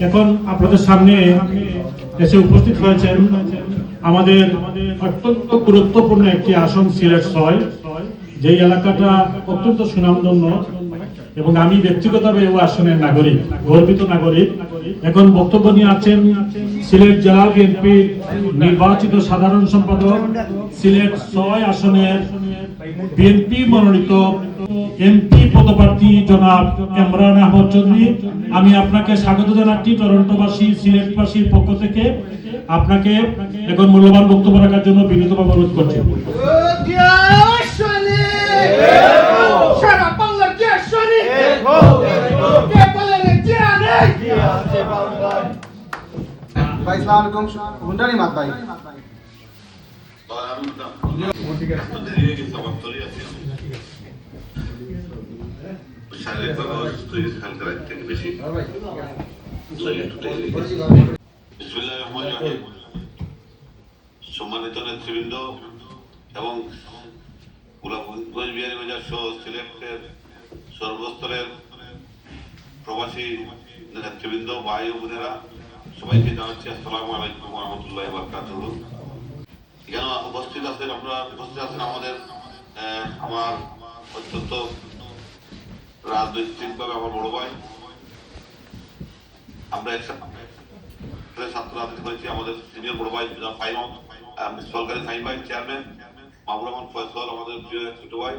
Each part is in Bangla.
এখন আপনাদের সামনে এসে উপস্থিত হয়েছেন আমাদের অত্যন্ত গুরুত্বপূর্ণ একটি আসন সিলেট ছয়। যেই এলাকাটা অত্যন্ত সুনামধন্য এবং আমি ব্যক্তিগতভাবে ও আসনের নাগরিক, গর্বিত নাগরিক। এখন বক্তব্য নিয়ে আছেন সিলেট জেলা বিএনপির নির্বাচিত সাধারণ সম্পাদক সিলেট ছয় আসনের বিএনপি মনোনীত এমপি পদপ্রার্থী জনাব ইমরান আহমদ চৌধুরী আমি আপনাকে স্বাগত জানাচ্ছি টরন্টোবাসী, সিলেটবাসীর পক্ষ থেকে। আপনাকে এখন মূল্যবান বক্তব্য রাখার জন্য বিনীতভাবে অনুরোধ করছি। দেরি। বিসমিল্লাহির রহমানির রহিম। সম্মানিত নেতৃবৃন্দ এবং কোচবিহারী বাজার সহ সিলেটের সর্বস্তরের প্রবাসী নেতৃবৃন্দ, ভাই বোনেরা সবাইকে জানাচ্ছি আসসালামু আলাইকুম রহমতুল্লাহ বারকাতুহ উপস্থিত আছেন আপনারা, উপস্থিত আছেন আমাদের আমার অত্যন্ত রাজনৈতিকভাবে আমার বড় ভাই। আমরা একসাথে ছাত্র করেছি আমাদের সিনিয়র বড় ভাই ফাইম সরকারি ফাইম ভাই চেয়ারম্যান মাহবুর রহমান ফয়সল, আমাদের প্রিয় ছোট ভাই,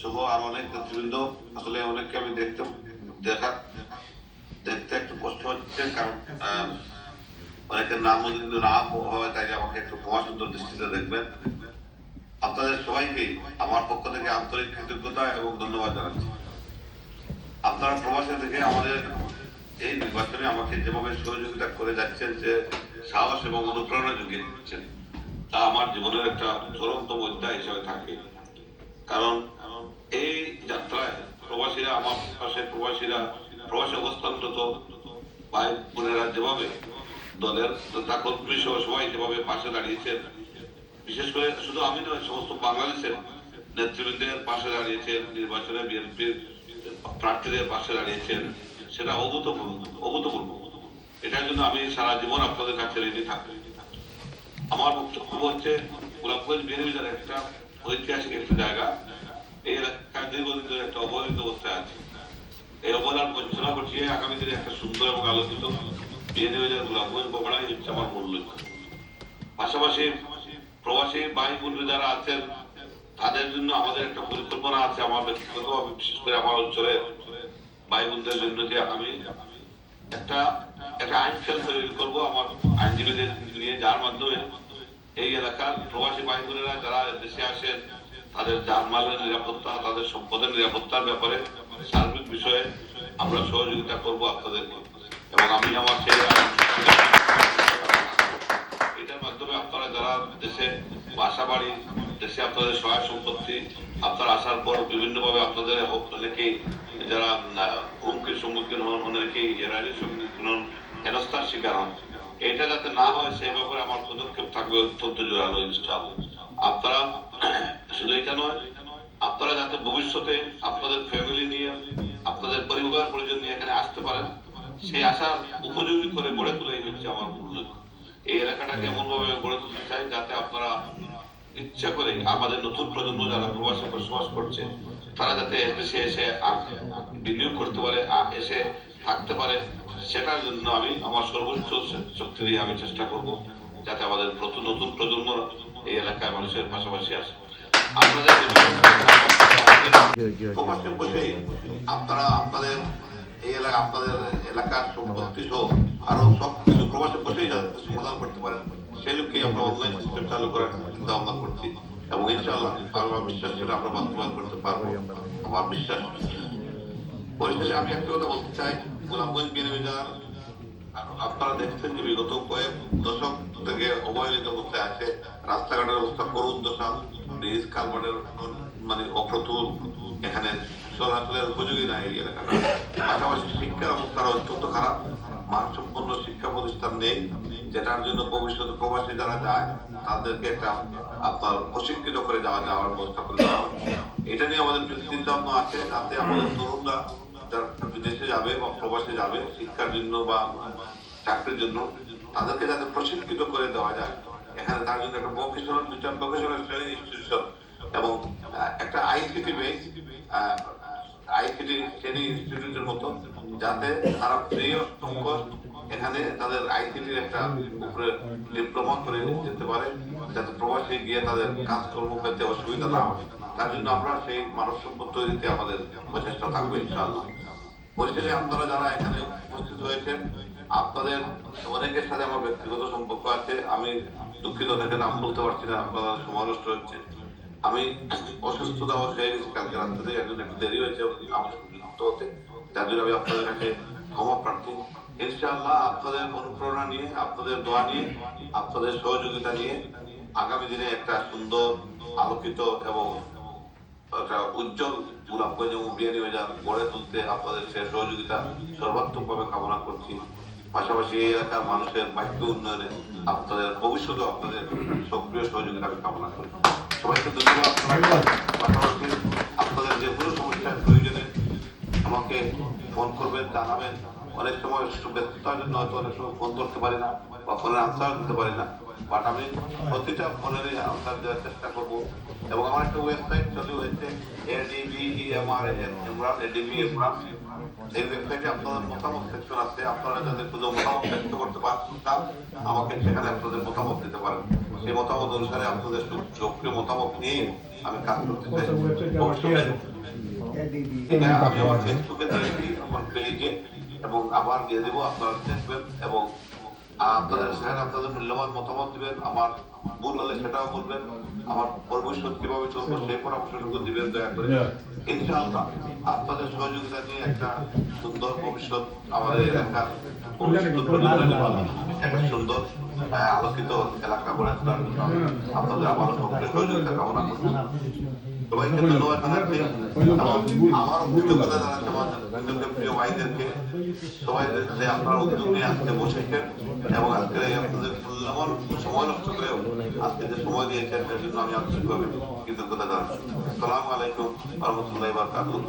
সহ আর অনেক নেতৃবৃন্দ। আসলে অনেককে আমি দেখতে দেখা। দেখতে একটু কষ্ট হচ্ছে, কারণ অনেকের নাম যদি না হয় তাই আমাকে একটু ক্ষমা সুন্দর দৃষ্টিতে দেখবেন। আপনাদের সবাইকে আমার পক্ষ থেকে আন্তরিক কৃতজ্ঞতা এবং ধন্যবাদ জানাচ্ছি। আপনারা প্রবাসে থেকে আমাদের এই নির্বাচনে আমাকে যেভাবে সহযোগিতা করে যাচ্ছেন, যে সাহস এবং অনুপ্রেরণা জুগিয়ে দিচ্ছেন তা আমার জীবনের একটা চরমতম অধ্যায় হিসাবে থাকে। কারণ এই যাত্রায় প্রবাসীরা, আমার পাশে প্রবাসীরা প্রবাসী অবস্থানরত ভাই বোনেরা যেভাবে দলের তাকর্মী সহ সবাই যেভাবে পাশে দাঁড়িয়েছেন, বিশেষ করে শুধু আমি নয়, সমস্ত বাংলাদেশের নেতৃবৃন্দের পাশে দাঁড়িয়েছেন, নির্বাচনে বিএনপির প্রার্থীদের পাশে দাঁড়িয়েছেন, সেটা অভূতপূর্ব অভূতপূর্ব। এটার জন্য আমি সারা জীবন আপনাদের কাছে রেডি থাকব। আমার বক্তব্য হচ্ছে, গোলাপগঞ্জ বিহারিজার একটা ঐতিহাসিক একটা জায়গা, এই এলাকায় দীর্ঘদিন ধরে একটা অবহেলিত অবস্থায় আছে। এই অবদান বঞ্চনা ঘটিয়ে আগামী দিনে একটা সুন্দর এবং আলোচিত বিহারিবাজার গোলাপগঞ্জ বগড়াই হচ্ছে আমার মূল লক্ষ্য। পাশাপাশি প্রবাসী ভাই বোন যারা আছেন, তাদের জন্য আমাদের একটা পরিকল্পনা আছে, আমার ব্যক্তিগতভাবে বিশেষ করে আমার অঞ্চলে ভাই বোনদের জন্য যে আমি একটা একটা আইন সেল তৈরি করব আমার আইনজীবীদের নিয়ে, যার মাধ্যমে এই এলাকার প্রবাসী ভাই বোনেরা যারা দেশে আসেন, তাদের জানমালের নিরাপত্তা, তাদের সম্পদের নিরাপত্তার ব্যাপারে সার্বিক বিষয়ে আমরা সহযোগিতা করব আপনাদেরকে। এবং আমি আমার এটার মাধ্যমে আপনারা যারা দেশে বাসা বাড়ি দেশে আপনাদের সহায় সম্পত্তি আপনারা আসার পর বিভিন্ন ভাবে আপনাদের অনেকেই যারা হুমকির সম্মুখীন হন, অনেকেই এরাইয়ের সম্মুখীন হন, হেনস্থার শিকার হন। এটা যাতে না হয়, সেই ব্যাপারে আমার পদক্ষেপ থাকবে অত্যন্ত জোরালো, ইনশাআল্লাহ। আপনারা শুধু এটা নয়, আপনারা যাতে ভবিষ্যতে আপনাদের ফ্যামিলি নিয়ে আপনাদের পরিবার পরিজন নিয়ে এখানে আসতে পারেন। সেই আশার উপযোগী করে গড়ে তোলাই হচ্ছে আমার মূল লক্ষ্য এই এলাকাটাকে এমন ভাবে গড়ে তুলতে চাই যাতে আপনারা ইচ্ছা করে আমাদের নতুন প্রজন্ম যারা প্রবাসে বসবাস করছে, তারা যাতে দেশে এসে বিনিয়োগ করতে পারে এসে থাকতে পারে, সেটার জন্য আমি আমার সর্বোচ্চ শক্তি দিয়ে আমি চেষ্টা করব যাতে আমাদের নতুন নতুন প্রজন্ম এই এলাকায় মানুষের পাশাপাশি আসে। আপনাদের বসে আপনারা আপনাদের এই এলাকা আপনাদের এলাকার সম্পত্তি সহ আরও সব কিছু প্রবাসে বসেই সমাধান করতে পারেন সেই লক্ষ্যে আমরা অনলাইন সিস্টেম চালু করার চিন্তা ভাবনা করছি এবং ইনশাআল্লাহ আমার বিশ্বাস সেটা আমরা বাস্তবায়ন করতে পারব আমার বিশ্বাস পরিশেষে আমি একটা কথা বলতে চাই গোলামগঞ্জ বিএনবিজার আপনারা দেখছেন যে বিগত কয়েক দশক থেকে অবহেলিত অবস্থায় আছে রাস্তাঘাটের অবস্থা করুণ দশা ব্রিজ কালভার্টের মানে অপ্রতুল এখানে চলাচলের উপযোগী নাই এই এলাকাটা। পাশাপাশি শিক্ষার অবস্থার অত্যন্ত খারাপ। মানসম্পন্ন শিক্ষা প্রতিষ্ঠান নেই। যেটার জন্য ভবিষ্যতে প্রবাসী যারা যায়, তাদেরকে একটা আপনার প্রশিক্ষিত করে যাওয়া যাওয়ার ব্যবস্থা করে দেওয়া এটা নিয়ে আমাদের যদি চিন্তা ভাবনা আছে। যাতে আমাদের তরুণরা যারা বিদেশে যাবে বা প্রবাসে যাবে, শিক্ষার জন্য বা চাকরির জন্য, তাদেরকে যাতে প্রশিক্ষিত করে দেওয়া যায়। এখানে তার জন্য একটা ভোকেশনাল দুইটা ভোকেশনাল ট্রেনিং ইনস্টিটিউশন এবং আইসিটি ট্রেনিং ইনস্টিটিউটের মতো, যাতে তারা ফ্রি এখানে তাদের আইসিটির একটা উপরে ডিপ্লোমা করে যেতে পারে, যাতে প্রবাসী গিয়ে তাদের কাজকর্ম অসুবিধা না হয়। তার জন্য আমরা সেই মানব সম্পদ তৈরিতে আমাদের প্রচেষ্টা ইনশাআল্লাহ। পরিশেষে আপনারা যারা এখানে উপস্থিত হয়েছেন, আপনাদের অনেকের সাথে আমার ব্যক্তিগত সম্পর্ক আছে। আমি দুঃখিত থেকে নাম বলতে পারছি না আপনারা সমালোষ্ট হচ্ছে আমি অসুস্থতা গেছি কালকে রাত্রে একজন একটু দেরি হয়েছে যার জন্য আমি আপনাদের কাছে ক্ষমা প্রার্থী ইনশাআল্লাহ আপনাদের অনুপ্রেরণা নিয়ে আপনাদের দোয়া নিয়ে আপনাদের সহযোগিতা নিয়ে আগামী দিনে একটা সুন্দর আলোকিত এবং একটা উজ্জ্বল গোলাপগঞ্জ এবং বিয়ানি বাজার গড়ে তুলতে আপনাদের সে সহযোগিতা সর্বাত্মকভাবে কামনা করছি পাশাপাশি এলাকার মানুষের বাক্য উন্নয়নে আপনাদের ভবিষ্যতে আপনাদের সক্রিয় সহযোগিতা আমি কামনা করি। সবাইকে ধন্যবাদ। পাশাপাশি আপনাদের যে কোনো সমস্যার প্রয়োজনে আমাকে ফোন করবেন, জানাবেন। অনেক সময় ব্যস্ততার জন্য হয়তো অনেক সময় ফোন করতে পারি না বা ফোনের আনসার দিতে পারি না। বাট আমি প্রতিটা ফোনের আনসার দেওয়ার চেষ্টা করব। এবং আমার একটা ওয়েবসাইট চালু হয়েছে ওয়েবসাইটে আপনাদের মতামত নিয়ে আমি কাজ করতে চাই। আমি আমার ফেসবুকে এবং আবার দিয়ে দেবো আপনারা দেখবেন এবং আপনাদের আপনাদের মূল্যবান মতামত দিবেন আমার ভুল হলে সেটাও বলবেন আমার ভবিষ্যৎ কীভাবে চলবে সেই পরামর্শটুকু দিবেন দয়া করে। ইনশাআল্লাহ আপনাদের সহযোগিতা নিয়ে একটা সুন্দর ভবিষ্যৎ আমাদের এলাকার একটা সুন্দর আলোকিত এলাকা গড়ে তোলার জন্য আপনাদের আবারও সহযোগিতা কামনা করছি। সবাইকে ধন্যবাদ জানাচ্ছি আমার কৃতজ্ঞতা জানাচ্ছি আমার হিন্দুকে প্রিয় ভাইদেরকে সবাই যে আপনারা উদ্যোগ নিয়ে আজকে বসেছেন এবং আজকে আপনাদের মূল্যবান সময় নষ্ট করেও আজকে যে সময় দিয়েছেন এর জন্য আমি আন্তরিকভাবে কৃতজ্ঞতা জানাচ্ছি। আসসালামু আলাইকুম রহমতুল্লাহ বারকাতুহ।